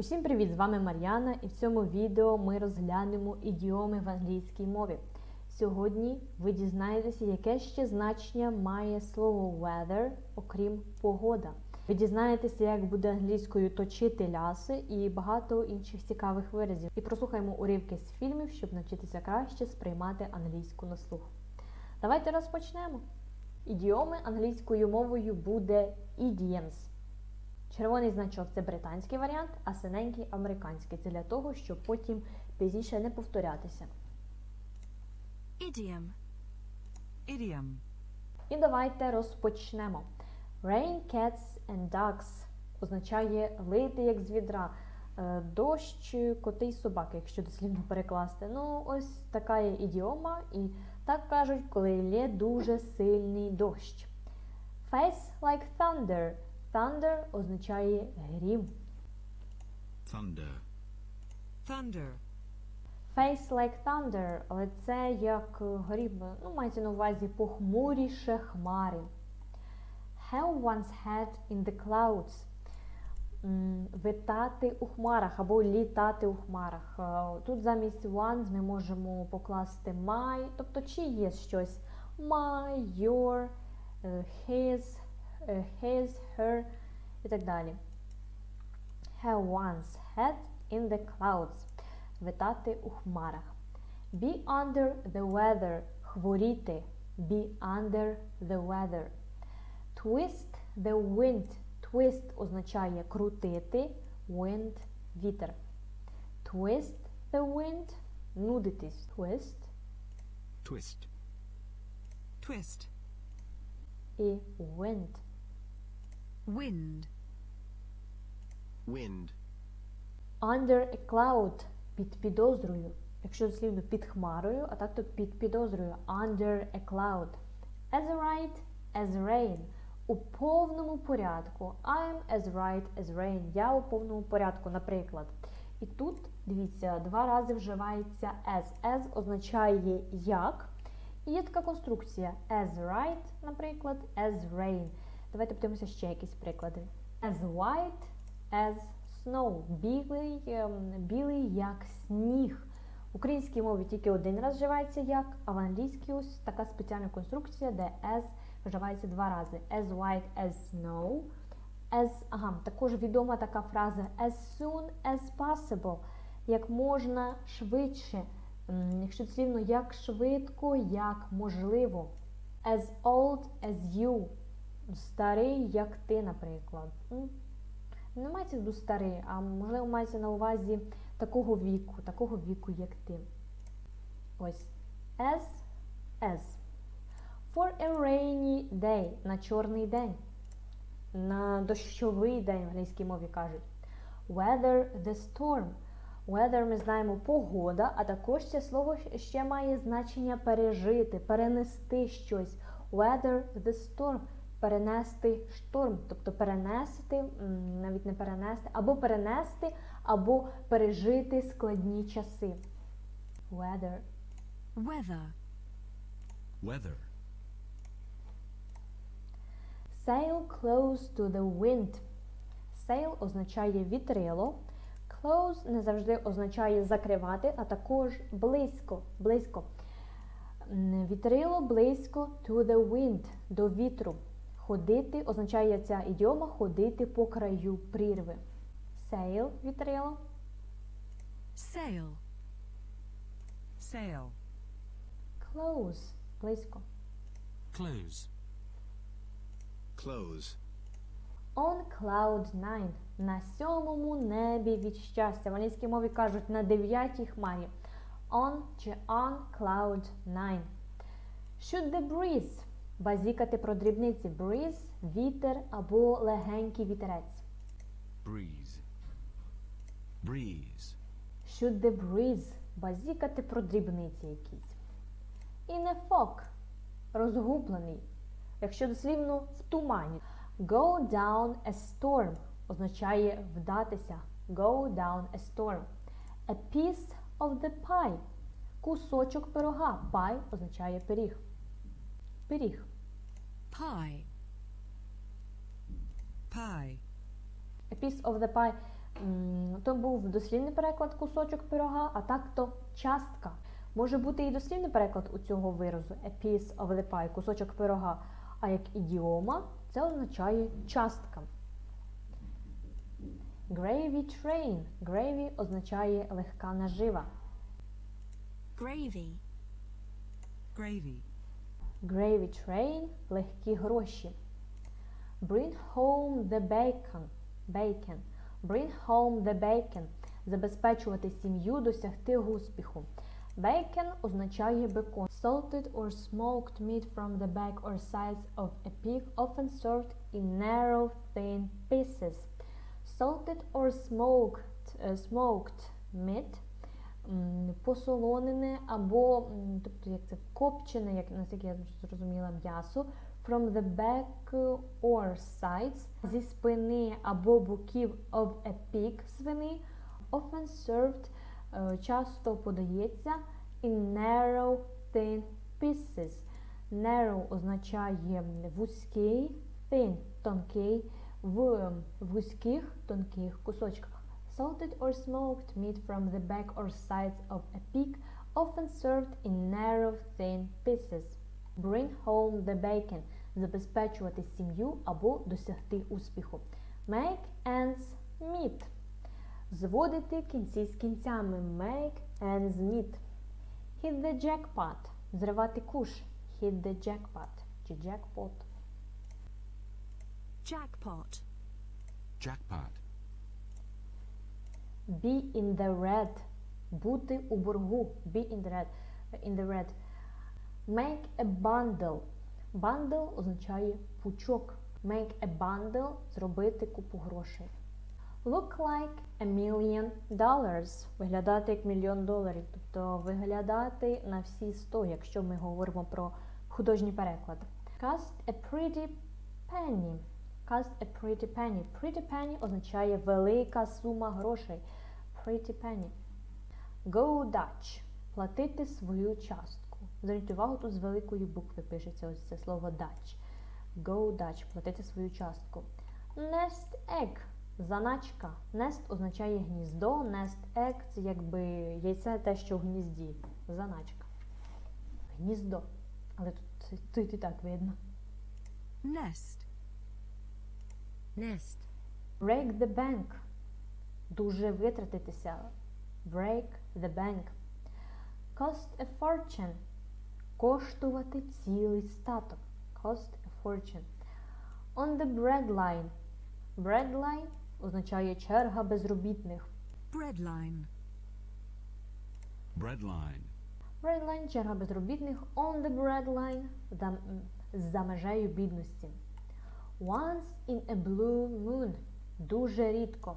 Усім привіт! З вами Мар'яна, і в цьому відео ми розглянемо ідіоми в англійській мові. Сьогодні ви дізнаєтеся, яке ще значення має слово weather, окрім погода. Ви дізнаєтеся, як буде англійською точити ляси і багато інших цікавих виразів. І прослухаємо уривки з фільмів, щоб навчитися краще сприймати англійську на слух. Давайте розпочнемо. Ідіоми англійською мовою буде idioms. Червоний значок це британський варіант, а синенький американський. Це для того, щоб потім пізніше не повторятися. Idiom. Idiom. І давайте розпочнемо. Rain, cats and ducks означає лити як з відра. Е, Дощ, коти й собаки, якщо дослівно перекласти. Ну, ось така є ідіома, і так кажуть, коли лє дуже сильний дощ. Face like thunder. Thunder означає грім. thunder, Thunder. Face like thunder, але це як грім, ну, мається на увазі похмуріше хмари. Have one's head in the clouds. Витати у хмарах або літати у хмарах. Е, Тут замість one's ми можемо покласти my, тобто чи є щось my, your, е, his, his, her і так далі. Have one's head in the clouds. Витати у хмарах. Be under the weather. Хворіти. Be under the weather. Twist the wind. Twist означає крутити. Wind вітер. Twist the wind. Нудитись. Twist twist, Twist. і wind. Wind. wind, Under a cloud під підозрою. Якщо дослівно під хмарою, а так то під підозрою. Under a cloud. As right as rain. У повному порядку. I'm as right as rain. Я у повному порядку, наприклад. І тут, дивіться, два рази вживається as. As означає як. І є така конструкція as right, наприклад, as rain. Давайте подивимося ще якісь приклади. As white as snow. Білий, ем, білий як сніг. В українській мові тільки один раз вживається як, а в англійській ось така спеціальна конструкція, де as вживається два рази. As white as snow. As, ага, також відома така фраза as soon as possible. Як можна швидше. Якщо дослівно, як швидко, як можливо. As old as you. Старий, як ти, наприклад. Не мається в виду старий, а можливо мається на увазі такого віку, такого віку, як ти. Ось. As, as. For a rainy day. На чорний день. На дощовий день в англійській мові кажуть. Weather the storm. Weather ми знаємо погода, а також це слово ще має значення пережити, перенести щось. Weather the storm. Перенести шторм, тобто перенести, навіть не перенести, або перенести, або пережити складні часи. Weather. Weather. weather, Sail close to the wind. Sail означає вітрило. Close не завжди означає закривати, а також близько. близько. Вітрило близько to the wind, до вітру. Ходити означає ця ідіома ходити по краю прірви. Sail – вітрило. Sail. Sail. Close – близько. close, close, On cloud nine. На сьомому небі від щастя. В англійській мові кажуть на дев'ятій хмарі. On чи on cloud nine. Should the breeze. Базікати про дрібниці. Breeze – вітер або легенький вітерець. breeze, breeze, Should the breeze. Базікати про дрібниці якісь. In a fog. Розгублений. Якщо дослівно в тумані. Go down a storm означає вдатися. Go down a storm. A piece of the pie. Кусочок пирога. Pie означає пиріг. Пиріг. Pie. Pie. A piece of the pie. То був дослівний переклад кусочок пирога, а так то частка. Може бути і дослівний переклад у цього виразу a piece of the pie, кусочок пирога. А як ідіома це означає частка. Gravy train. Gravy означає легка нажива. Gravy. Gravy. Gravy train – легкі гроші. Bring home the bacon. Bacon. Bring home the bacon. Забезпечувати сім'ю, досягти успіху. Bacon означає бекон. Salted or smoked meat from the back or sides of a pig often served in narrow thin pieces. Salted or smoked, е, smoked meat посолонене або, тобто як це копчене, як наскільки я зрозуміла, м'ясо from the back or sides зі спини або боків of a pig свини often served е, часто подається in narrow thin pieces. Narrow означає вузький, thin тонкий, в вузьких тонких кусочках. Salted or smoked meat from the back or sides of a pig, often served in narrow thin pieces. Bring home the bacon – забезпечувати сім'ю або досягти успіху. Make ends meet – зводити кінці з кінцями. Make ends meet. Hit the jackpot – зривати куш. Hit the jackpot чи jackpot. Jackpot. Jackpot. Be in the red. Бути у боргу. Be in the red. In the red. Make a bundle. Bundle означає пучок. Make a bundle зробити купу грошей. Look like a million dollars. Виглядати як мільйон доларів. Тобто виглядати на всі 100, якщо ми говоримо про художній переклад. Cost a pretty penny. Cost a pretty penny. Pretty penny означає велика сума грошей. Pretty penny. Go Dutch. Платити свою частку. Зверніть увагу, тут з великої букви пишеться ось це слово Dutch. Go Dutch. Платити свою частку. Nest egg. Заначка. Nest означає гніздо. Nest egg це якби яйце те, що в гнізді. Заначка. Гніздо. Але тут, тут і так видно. Nest. Nest. Break the bank. Дуже витратитися. Break the bank. Cost a fortune. Коштувати цілий статок. Cost a fortune. On the breadline. Breadline означає черга безробітних. Breadline. Breadline. Breadline – черга безробітних. On the breadline – за, за межею бідності. Once in a blue moon – дуже рідко.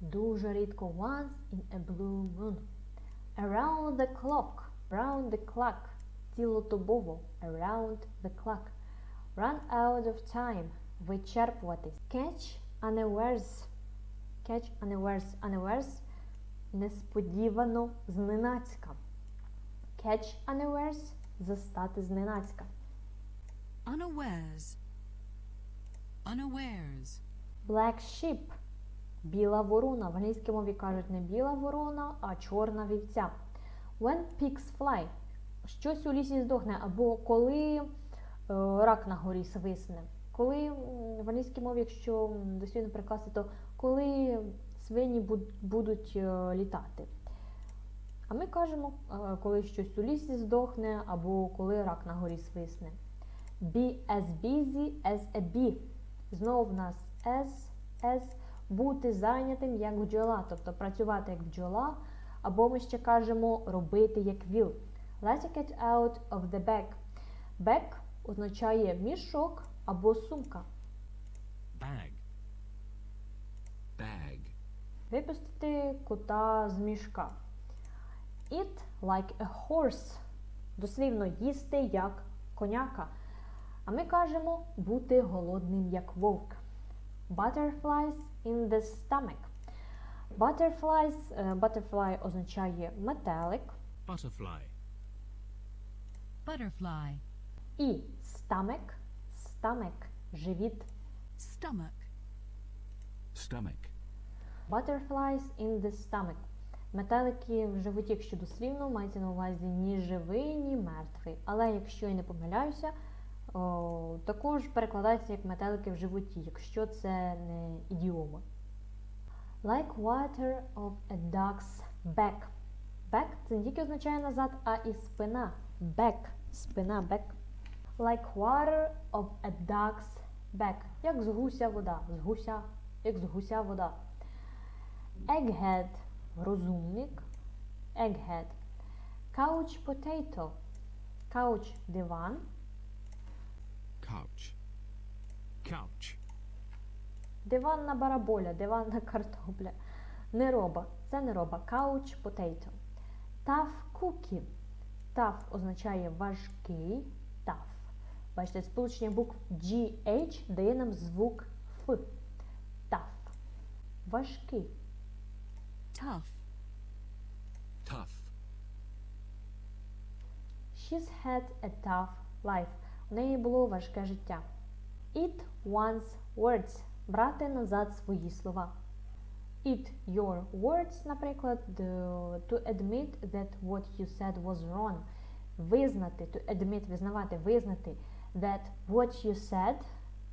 Дуже рідко. Once in a blue moon. Around the clock. Round the clock. Цілодобово. Around the clock. Run out of time. Вичерпуватись. Catch unawares. Catch unawares. Unawares – несподівано зненацька. Catch unawares – застати зненацька. Unawares. Unawares. Black sheep – біла ворона. В англійській мові кажуть не біла ворона, а чорна вівця. When pigs fly – щось у лісі здохне, або коли е, рак на горі свисне. Коли в англійській мові, якщо дослідно перекласти, то коли свині будуть е, літати. А ми кажемо, е, коли щось у лісі здохне, або коли рак на горі свисне. Be as busy as a bee. Знову в нас as, as, бути зайнятим як бджола, тобто працювати як бджола, або ми ще кажемо робити як віл. Let it get out of the bag. Bag означає мішок або сумка. Bag. Bag. Випустити кота з мішка. Eat like a horse. Дослівно їсти як коняка. А ми кажемо бути голодним як вовк. Butterflies in the stomach. Butterflies, е, butterfly означає метелик. Butterfly. Butterfly. І stomach, stomach – живіт. Stomach. Stomach. Butterflies in the stomach. Метелики в животі, якщо дослівно, мається на увазі ні живий, ні мертвий. Але якщо я не помиляюся, також перекладається як метелики в животі, якщо це не ідіома. Like water of a duck's back. Back це не тільки означає назад, а і спина. Back. Спина, back. Like water of a duck's back. Як з гуся вода. З гуся, як з гуся вода. Egghead – розумник. Egghead. Couch potato. Couch – диван. Couch. Couch. Диванна бараболя, диванна картопля. Нероба. Це нероба. Couch potato. Tough cookie. Tough означає важкий. Tough. Бачите, сполучення букв GH дає нам звук Ф. Tough. Важкий. Tough. Tough. She's had a tough life. У неї було важке життя. Eat one's words. Брати назад свої слова. Eat your words, наприклад, to admit that what you said was wrong. Визнати, to admit, визнавати, визнати that what you said,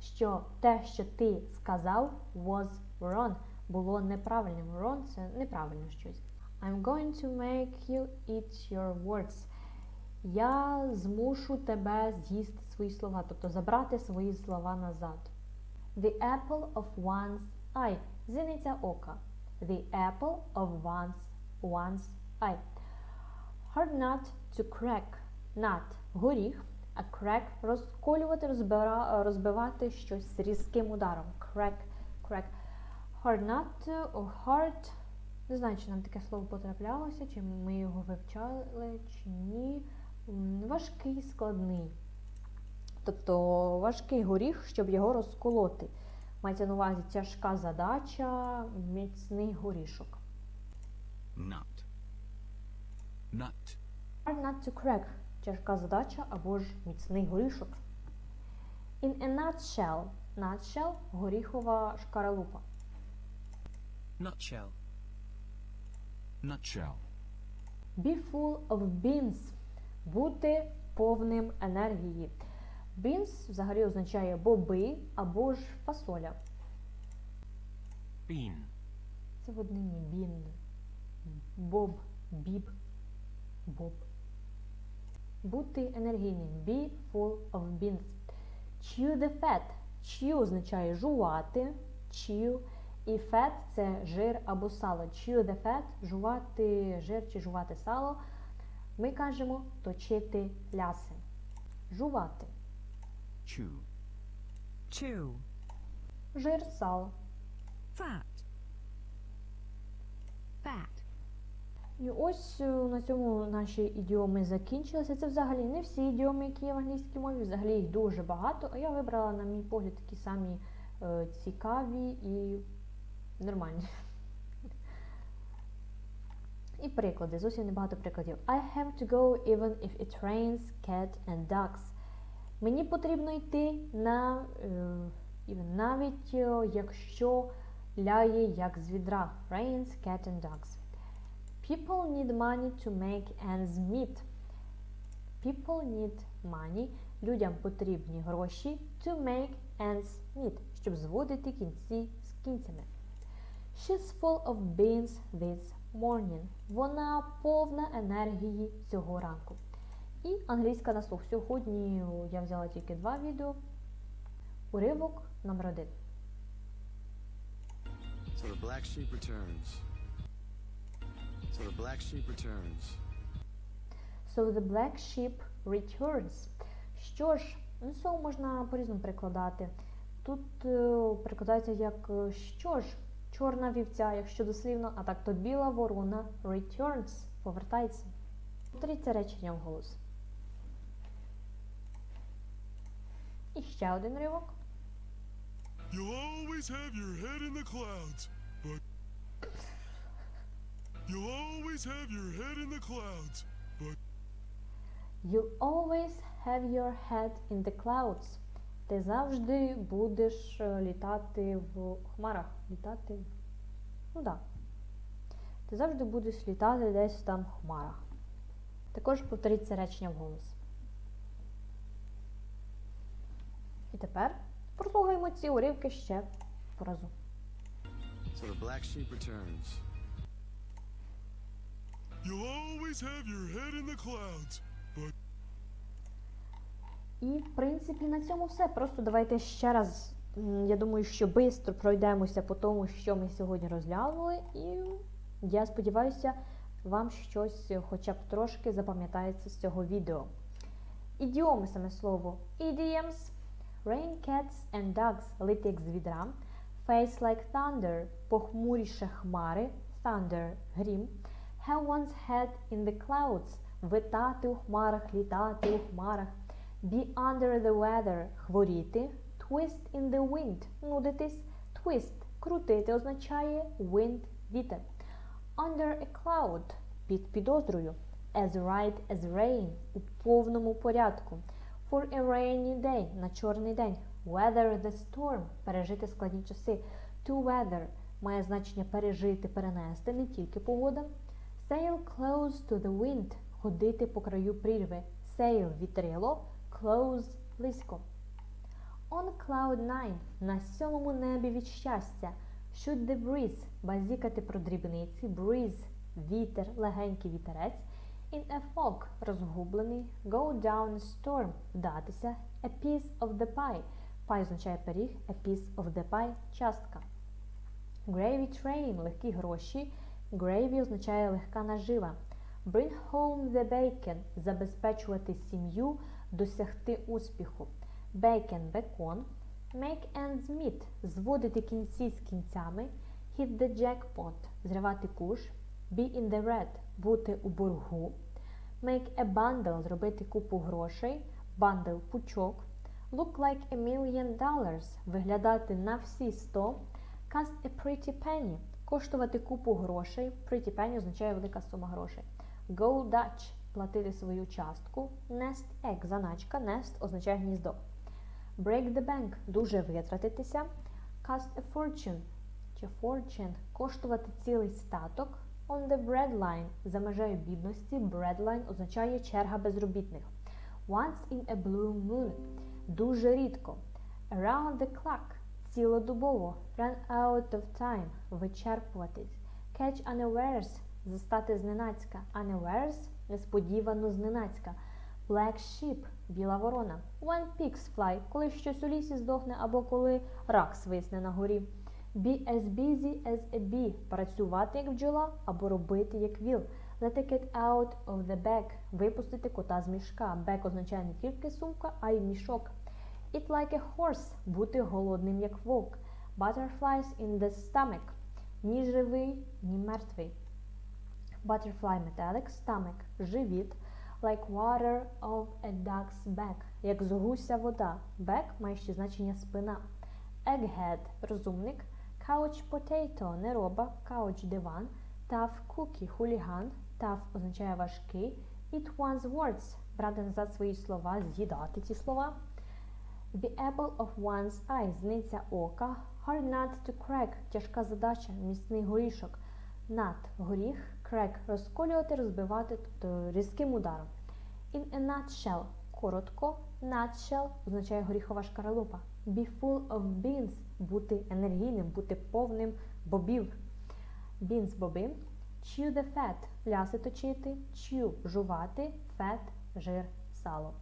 що те, що ти сказав, was wrong, було неправильним. Wrong – це неправильно щось. I'm going to make you eat your words. Я змушу тебе з'їсти свої слова, тобто забрати свої слова назад. The apple of one's eye. Зіниця ока. The apple of one's, one's eye. Hard nut to crack. Nut – горіх, а crack – розколювати, розбира, розбивати щось різким ударом. Crack, crack. Hard nut, hard, не знаю, чи нам таке слово потраплялося, чи ми його вивчали, чи ні. Важкий, складний. Тобто важкий горіх, щоб його розколоти. Мається на увазі тяжка задача, міцний горішок. Nut. Nut. Hard nut to crack – тяжка задача або ж міцний горішок. In a nutshell – nutshell – горіхова шкаралупа. Nutshell. Nutshell. Be full of beans – бути повним енергії. Beans взагалі означає боби або ж фасоля. Bean. Це в однині бін. Боб, біб, боб. Бути енергійним. Be full of beans. Chew the fat. Chew означає жувати. Chew. І fat – це жир або сало. Chew the fat – жувати жир чи жувати сало. Ми кажемо точити ляси. Жувати. Chew. Chew. Жир, сало. Fat. Fat. І ось е, на цьому наші ідіоми закінчилися. Це взагалі не всі ідіоми, які є в англійській мові, взагалі їх дуже багато. А я вибрала, на мій погляд, такі самі е, цікаві і нормальні. І приклади, зовсім небагато прикладів. I have to go even if it rains, cat and ducks. Мені потрібно йти на е, навіть е, якщо ляє як з відра. Rains, cat and ducks. People need money to make ends meet. People need money. Людям потрібні гроші to make ends meet, щоб зводити кінці з кінцями. She's full of beans this morning. Вона повна енергії цього ранку. І англійська на слух. Сьогодні я взяла тільки два відео. Уривок номер один. So the black sheep returns. So the black sheep returns. So the black sheep returns. Що ж, ну so можна по-різному перекладати. Тут е, перекладається як е, що ж, чорна вівця, якщо дослівно, а так то біла ворона returns, повертається. Повторіть це речення вголос. І ще один ривок. You'll always have your head in the clouds, but. You'll always have your head in the clouds, but. You always have your head in the clouds. Ти завжди будеш е, літати в хмарах. Літати. Ну так. Да. Ти завжди будеш літати десь там в хмарах. Також повторіть це речення вголос. І тепер прослухаємо ці уривки ще по разу. So the black sheep returns. You'll always have your head in the clouds, but І, в принципі, на цьому все. Просто давайте ще раз, я думаю, що швидко пройдемося по тому, що ми сьогодні розглянули, і я сподіваюся, вам щось хоча б трошки запам'ятається з цього відео. Ідіоми саме слово. Idioms. Rain cats and dogs лити як з відра. Face like thunder похмуріше хмари. Thunder грім. Have one's head in the clouds витати у хмарах, літати у хмарах. Be under the weather хворіти. Twist in the wind нудитись. Twist крутити означає wind вітер. Under a cloud під підозрою. As right as rain у повному порядку. For a rainy day на чорний день. Weather the storm пережити складні часи. To weather має значення пережити, перенести, не тільки погода. Sail close to the wind ходити по краю прірви. Sail вітрило, close близько. On cloud nine на сьомому небі від щастя. Should the breeze базікати про дрібниці. Breeze вітер, легенький вітерець. In a fog розгублений. Go down a storm вдатися. A piece of the pie. Pie означає пиріг. A piece of the pie частка. Gravy train легкі гроші. Gravy означає легка нажива. Bring home the bacon забезпечувати сім'ю, досягти успіху. Bacon – бекон. Make ends meet зводити кінці з кінцями. Hit the jackpot зривати куш. Be in the red бути у боргу. Make a bundle зробити купу грошей. Bundle – пучок. Look like a million dollars виглядати на всі 100. Cost a pretty penny коштувати купу грошей. Pretty penny означає велика сума грошей. Go Dutch платити свою частку. Nest egg заначка. Nest означає гніздо. Break the bank дуже витратитися. Cost a fortune чи fortune коштувати цілий статок. On the breadline за межею бідності. Breadline означає черга безробітних. Once in a blue moon дуже рідко. Around the clock цілодобово. Run out of time вичерпуватись. Catch unawares застати зненацька. Unawares несподівано зненацька. Black sheep біла ворона. When pigs fly коли щось у лісі здохне або коли рак свисне на горі. Be as busy as a bee працювати як бджола або робити як віл. Let a cat out of the bag випустити кота з мішка. Bag означає не тільки сумка, а й мішок. Eat like a horse бути голодним як вовк. Butterflies in the stomach ні живий, ні мертвий. Butterfly metallic stomach живіт. Like water of a duck's back як з гуся вода. Back має ще значення спина. Egghead розумник. Couch potato нероба. Couch диван. Tough cookie хуліган. Tough означає важкий. Eat one's words брати назад свої слова, з'їдати ці слова. The apple of one's eye зниця ока. Hard nut to crack тяжка задача, міцний горішок. Nut – горіх, crack – розколювати, розбивати, тобто різким ударом. In a nutshell – коротко. Nutshell означає горіхова шкаралупа. Be full of beans – бути енергійним, бути повним бобів. Beans – боби. Chew the fat – ляси точити. Chew – жувати. Fat – жир, сало.